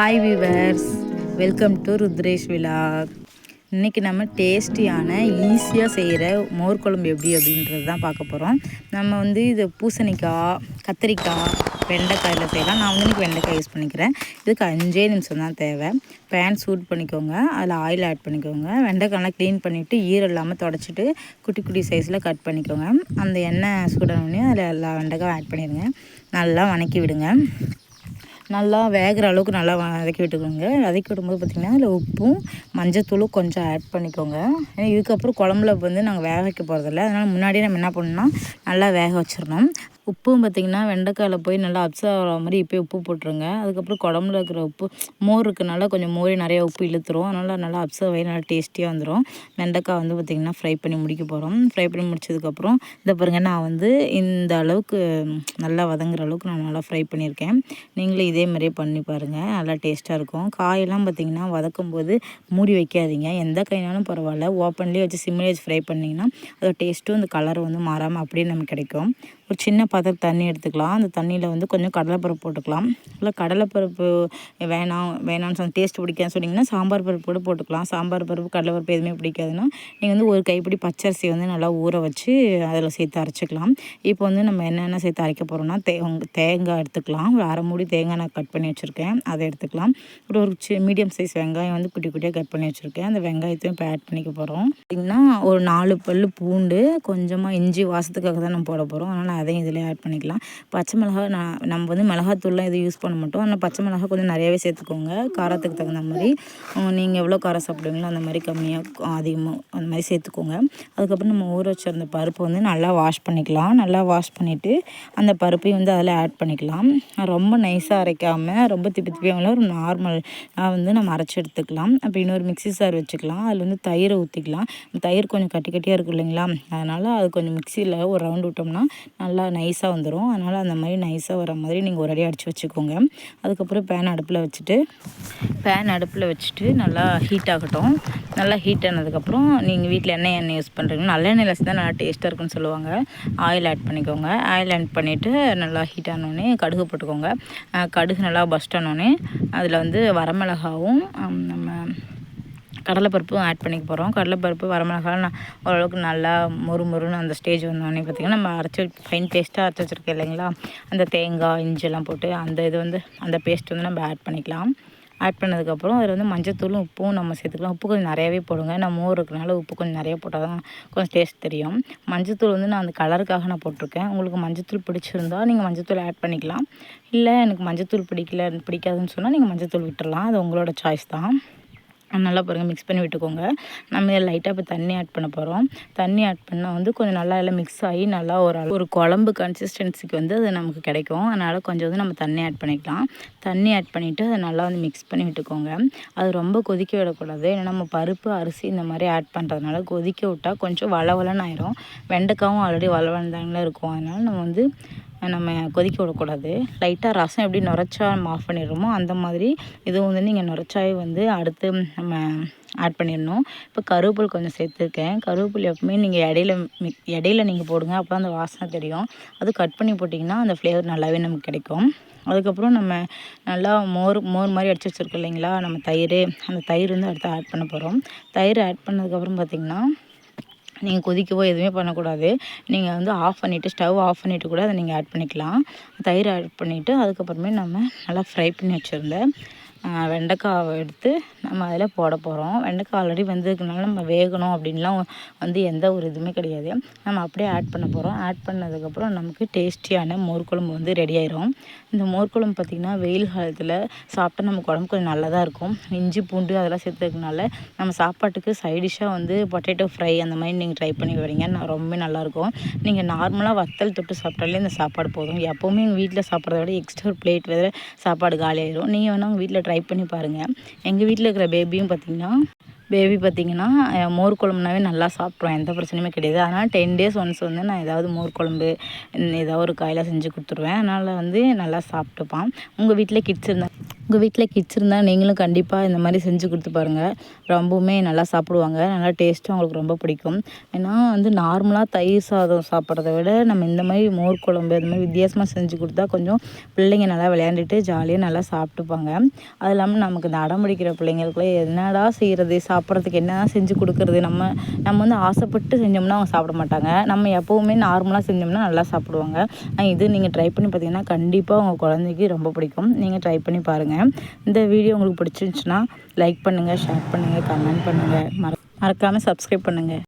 Hi viewers welcome to Rudresh vlog இன்றைக்கி நம்ம டேஸ்டியான ஈஸியாக செய்கிற மோர் குழம்பு எப்படி அப்படின்றது தான் பார்க்க போகிறோம் நம்ம வந்து இது பூசணிக்காய் கத்திரிக்காய் வெண்டைக்காயில் செய்யலாம். நான் வந்து இன்றைக்கி வெண்டைக்காய் யூஸ் பண்ணிக்கிறேன். இதுக்கு அஞ்சே நிமிஷம் தான் தேவை. பேன் சூட் பண்ணிக்கோங்க. அதில் ஆயில் ஆட் பண்ணிக்கோங்க. வெண்டைக்காயெலாம் க்ளீன் பண்ணிவிட்டு ஈரம் இல்லாமல் தொடச்சிட்டு குட்டி குட்டி சைஸில் கட் பண்ணிக்கோங்க. அந்த எண்ணெய் சூடனோடனே அதில் எல்லா வெண்டைக்காயும் ஆட் பண்ணிடுங்க. நல்லா வணக்கி விடுங்க. நல்லா வேகிற அளவுக்கு நல்லா வதக்கி விட்டுக்கோங்க. வதக்கி விடும்போது பார்த்திங்கன்னா அதில் உப்பும் மஞ்சத்தூளும் கொஞ்சம் ஆட் பண்ணிக்கோங்க. ஏன்னா இதுக்கப்புறம் குழம்புல வந்து நாங்கள் வேக வைக்க போகிறதில்ல அதனால் முன்னாடியே நம்ம என்ன பண்ணணும்னா நல்லா வேக வச்சிடணும். உப்பும் பார்த்திங்கன்னா வெண்டைக்காயில் போய் நல்லா அப்சர்வ் ஆகிற மாதிரி இப்போ உப்பு போட்டுருங்க. அதுக்கப்புறம் குழம்புல இருக்கிற உப்பு மோர் இருக்கனால கொஞ்சம் மோரி நிறையா உப்பு இழுத்துரும். அதனால் நல்லா அப்சர்வ் ஆகி நல்லா டேஸ்டியாக வந்துடும் வெண்டைக்காய் வந்து பார்த்திங்கன்னா ஃப்ரை பண்ணி முடிக்க போகிறோம் ஃப்ரை பண்ணி முடிச்சதுக்கப்புறம் இந்த பாருங்கள் நான் வந்து இந்த அளவுக்கு நல்லா வதங்குற அளவுக்கு நான் நல்லா ஃப்ரை பண்ணியிருக்கேன். நீங்களும் இதே மாதிரியே பண்ணி பாருங்கள் நல்லா டேஸ்ட்டாக இருக்கும். காயெல்லாம் பார்த்திங்கன்னா வதக்கும் போது மூடி வைக்காதீங்க. எந்த காயினாலும் பரவாயில்ல. ஓப்பன்லேயே வச்சு சிம்மிலே வச்சு ஃப்ரை பண்ணிங்கன்னா அதோட டேஸ்ட்டும் அந்த கலரும் வந்து மாறாமல் அப்படியே நமக்கு கிடைக்கும். ஒரு சின்ன பாத்திரம் தண்ணி எடுத்துக்கலாம். அந்த தண்ணியில் வந்து கொஞ்சம் கடலைப்பருப்பு போட்டுக்கலாம். இல்லை கடலைப்பருப்பு வேணாம் வேணாம்னு சொன்ன டேஸ்ட் பிடிக்காதுன்னு சொன்னிங்கன்னா சாம்பார் பருப்பு கூட போட்டுக்கலாம். சாம்பார் பருப்பு கடலைப்பருப்பு எதுவுமே பிடிக்காதுன்னா நீங்கள் வந்து ஒரு கைப்பிடி பச்சரிசி வந்து நல்லா ஊற வச்சு அதில் சேர்த்து அரைச்சிக்கலாம். இப்போ வந்து நம்ம என்னென்ன சேர்த்து அரைக்க போகிறோம்னா தே தேங்காய் எடுத்துக்கலாம். ஒரு அரை மூடி தேங்காய் நான் கட் பண்ணி வச்சுருக்கேன். அதை எடுத்துக்கலாம். ஒரு ஒரு சி மீடியம் சைஸ் வெங்காயம் வந்து குட்டி குட்டியாக கட் பண்ணி வச்சுருக்கேன். அந்த வெங்காயத்தையும் இப்போ ஆட் பண்ணிக்க போகிறோம் பார்த்திங்கன்னா ஒரு நாலு பல் பூண்டு கொஞ்சமாக இஞ்சி வாசத்துக்காக தான் நம்ம போட போகிறோம் அதனால் அதையும் இதில் ஆட் பண்ணிக்கலாம். பச்சை மிளகா நான் நம்ம வந்து மிளகாத்தூள்லாம் எதுவும் யூஸ் பண்ண மாட்டோம். ஆனால் பச்சை மிளகா கொஞ்சம் நிறையவே சேர்த்துக்கோங்க. காரத்துக்கு தகுந்த மாதிரி. நீங்கள் எவ்வளோ காரம் சாப்பிடுவீங்களோ அந்த மாதிரி கம்மியாக அதிகமாக அந்த மாதிரி சேர்த்துக்கோங்க. அதுக்கப்புறம் நம்ம ஊற வச்சிருந்த பருப்பு வந்து நல்லா வாஷ் பண்ணிக்கலாம். நல்லா வாஷ் பண்ணிவிட்டு அந்த பருப்பையும் வந்து அதில் ஆட் பண்ணிக்கலாம். ரொம்ப நைஸாக அரைக்காமல் ரொம்ப திப்பி திப்பியாமல் ஒரு நார்மல் வந்து நம்ம அரைச்சி எடுத்துக்கலாம். அப்போ இன்னொரு மிக்சி சார் வச்சுக்கலாம். அதில் வந்து தயிரை ஊற்றிக்கலாம் தயிர் கொஞ்சம் கட்டி கட்டியாக இருக்கும் இல்லைங்களா? அதனால் அது கொஞ்சம் மிக்சியில் ஒரு ரவுண்ட் விட்டோம்னா நல்லா நைஸ் நைஸாக வந்துடும் அதனால் அந்த மாதிரி நைஸாக வர மாதிரி நீங்கள் ஒரு அடி அடித்து வச்சுக்கோங்க. அதுக்கப்புறம் பேன் அடுப்பில் வச்சுட்டு பேன் அடுப்பில் வச்சுட்டு நல்லா ஹீட் ஆகட்டும். நல்லா ஹீட் ஆனதுக்கப்புறம் நீங்கள் வீட்டில் எண்ணெய் எண்ணெய் யூஸ் பண்ணுறீங்க நல்லெண்ணெய் எண்ணெயில் தான் நல்லா டேஸ்ட்டாக இருக்குன்னு சொல்லுவாங்க. ஆயில் ஆட் பண்ணிக்கோங்க. ஆயில் ஆட் பண்ணிவிட்டு நல்லா ஹீட் ஆனோடனே கடுகு போட்டுக்கோங்க. கடுகு நல்லா பஸ்ட் ஆனோடனே அதில் வந்து வரமிளகாவும் நம்ம கடலைப்பருப்பும் ஆட் பண்ணிக்க போகிறோம் கடலைப்பருப்பு வரமிளகாய் நான் ஓரளவுக்கு நல்லா மொறு மொறுன்னு அந்த ஸ்டேஜ் வந்தோடனே பார்த்திங்கன்னா நம்ம அரைச்சி ஃபைன் பேஸ்ட்டாக அரைச்சி வச்சுருக்கோம் இல்லைங்களா? அந்த தேங்காய் இஞ்சிலாம் போட்டு அந்த இது வந்து அந்த பேஸ்ட் வந்து நம்ம ஆட் பண்ணிக்கலாம். ஆட் பண்ணதுக்கப்புறம் அதில் வந்து மஞ்சத்தூளும் உப்பும் நம்ம சேர்த்துக்கலாம். உப்பு கொஞ்சம் நிறையாவே போடுங்க. நான் மோர் இருக்கிறனால உப்பு கொஞ்சம் நிறைய போட்டால் தான் கொஞ்சம் டேஸ்ட் தெரியும். மஞ்சத்தூள் வந்து நான் அந்த கலருக்காக நான் போட்டிருக்கேன். உங்களுக்கு மஞ்சத்தூள் பிடிச்சிருந்தா நீங்கள் மஞ்சத்தூள் ஆட் பண்ணிக்கலாம். இல்லை எனக்கு மஞ்சத்தூள் பிடிக்கல பிடிக்காதுன்னு சொன்னால் நீங்கள் மஞ்சத்தூள் விட்டுடலாம் அது உங்களோட சாய்ஸ் தான். நல்லா பாருங்கள் மிக்ஸ் பண்ணி விட்டுக்கோங்க. நம்ம லைட்டாக இப்போ தண்ணி ஆட் பண்ண போகிறோம் தண்ணி ஆட் பண்ணால் வந்து கொஞ்சம் நல்லா எல்லாம் மிக்ஸ் ஆகி நல்லா ஒரு ஒரு குழம்பு கன்சிஸ்டன்சிக்கு வந்து அது நமக்கு கிடைக்கும். அதனால் கொஞ்சம் வந்து நம்ம தண்ணி ஆட் பண்ணிக்கலாம். தண்ணி ஆட் பண்ணிவிட்டு அதை நல்லா வந்து மிக்ஸ் பண்ணி விட்டுக்கோங்க. அது ரொம்ப கொதிக்க விடக்கூடாது. ஏன்னா நம்ம பருப்பு அரிசி இந்த மாதிரி ஆட் பண்ணுறதுனால கொதிக்க விட்டால் கொஞ்சம் வளவலன்னு ஆயிரும். வெண்டைக்காவும் ஆல்ரெடி வளவலந்தாங்களே இருக்கும். அதனால் நம்ம வந்து நம்ம கொதிக்க விடக்கூடாது. லைட்டாக ரசம் எப்படி நுரைச்சா நம்ம ஆஃப் பண்ணிடுறோமோ அந்த மாதிரி இதுவும் வந்து நீங்கள் நுரைச்சாவே வந்து அடுத்து நம்ம ஆட் பண்ணிடணும். இப்போ கருவேப்பில் கொஞ்சம் சேர்த்துருக்கேன். கருவேப்பில் எப்பவுமே நீங்கள் இடையில இடையில நீங்கள் போடுங்க. அப்போ அந்த வாசனை தெரியும். அது கட் பண்ணி போட்டிங்கன்னா அந்த ஃப்ளேவர் நல்லாவே நமக்கு கிடைக்கும். அதுக்கப்புறம் நம்ம நல்லா மோர் மோர் மாதிரி அடிச்சு வச்சுருக்கோம் இல்லைங்களா? நம்ம தயிர். அந்த தயிர் வந்து அடுத்து ஆட் பண்ண போகிறோம் தயிர் ஆட் பண்ணதுக்கப்புறம் பார்த்திங்கன்னா நீங்கள் கொதிக்கவோ எதுவுமே பண்ணக்கூடாது. நீங்கள் வந்து ஆஃப் பண்ணிவிட்டு ஸ்டவ் ஆஃப் பண்ணிவிட்டு கூட அதை நீங்கள் ஆட் பண்ணிக்கலாம். தயிர் ஆட் பண்ணிவிட்டு அதுக்கப்புறமே நம்ம நல்லா ஃப்ரை பண்ணி வச்சுருந்தேன் வெண்டைக்காவை எடுத்து நம்ம அதில் போட போகிறோம் வெண்டைக்காய் ஆல்ரெடி வந்ததுக்குனால நம்ம வேகணும் அப்படின்லாம் வந்து எந்த ஒரு இதுவுமே கிடையாது. நம்ம அப்படியே ஆட் பண்ண போகிறோம் ஆட் பண்ணதுக்கப்புறம் நமக்கு டேஸ்டியான மோர்குழம்பு வந்து ரெடி ஆயிரும். இந்த மோர்குழம்பு பார்த்திங்கன்னா வெயில் காலத்தில் சாப்பிட்டா நமக்கு உடம்பு கொஞ்சம் நல்லதாக இருக்கும். இஞ்சி பூண்டு அதெல்லாம் சேர்த்துக்கனால நம்ம சாப்பாட்டுக்கு சைடிஷாக வந்து பொட்டேட்டோ ஃப்ரை அந்த மாதிரி நீங்கள் ட்ரை பண்ணி வரீங்க ரொம்ப நல்லாயிருக்கும் நீங்கள் நார்மலாக வத்தல் தொட்டு சாப்பிட்டாலே இந்த சாப்பாடு போதும். எப்போவுமே எங்கள் வீட்டில் சாப்பிட்றத விட எக்ஸ்ட்ரா ஒரு பிளேட் வேறு சாப்பாடு காலி ஆயிடும் நீங்கள் வேணால் உங்கள் வீட்டில் ட்ரை பண்ணி பாருங்கள் எங்கள் வீட்டில் இருக்கிற பேபியும் பார்த்திங்கன்னா பேபி பார்த்திங்கன்னா மோர் குழம்புனாவே நல்லா சாப்பிட்ருவோம் எந்த பிரச்சனையுமே கிடையாது. அதனால் டென் டேஸ் ஒன்ஸ் வந்து நான் ஏதாவது மோர் குழம்பு ஏதாவது ஒரு காயில் செஞ்சு கொடுத்துருவேன். அதனால் வந்து நல்லா சாப்பிட்டுப்பான். உங்கள் வீட்டில் கிட்ஸ் இருந்தால் உங்கள் வீட்டில் கிட்ஸ் இருந்தால் நீங்களும் கண்டிப்பாக இந்த மாதிரி செஞ்சு கொடுத்து பாருங்கள் ரொம்பவுமே நல்லா சாப்பிடுவாங்க. நல்லா டேஸ்ட்டும் அவங்களுக்கு ரொம்ப பிடிக்கும். ஏன்னா வந்து நார்மலாக தயிர் சாதம் சாப்பிட்றத விட நம்ம இந்த மாதிரி மோர் குழம்பு இந்த மாதிரி வித்தியாசமாக செஞ்சு கொடுத்தா கொஞ்சம் பிள்ளைங்க நல்லா விளையாண்டுட்டு ஜாலியாக நல்லா சாப்பிட்டுப்பாங்க. அது இல்லாமல் நமக்கு இந்த பிடிக்கிற பிள்ளைங்களுக்குள்ளே என்னடா செய்கிறது சாப்பிட்றதுக்கு என்ன செஞ்சு கொடுக்குறது? நம்ம நம்ம வந்து ஆசைப்பட்டு செஞ்சோம்னா அவங்க சாப்பிட மாட்டாங்க. நம்ம எப்போவுமே நார்மலாக செஞ்சோம்னா நல்லா சாப்பிடுவாங்க. இது நீங்கள் ட்ரை பண்ணி பார்த்தீங்கன்னா கண்டிப்பாக உங்கள் குழந்தைக்கு ரொம்ப பிடிக்கும். நீங்கள் ட்ரை பண்ணி பாருங்கள் பாருங்கள் இந்த வீடியோ உங்களுக்கு பிடிச்சிருந்துச்சுன்னா லைக் பண்ணுங்கள் ஷேர் பண்ணுங்கள் கமெண்ட் பண்ணுங்கள் மற மறக்காமல் சப்ஸ்கிரைப் பண்ணுங்கள்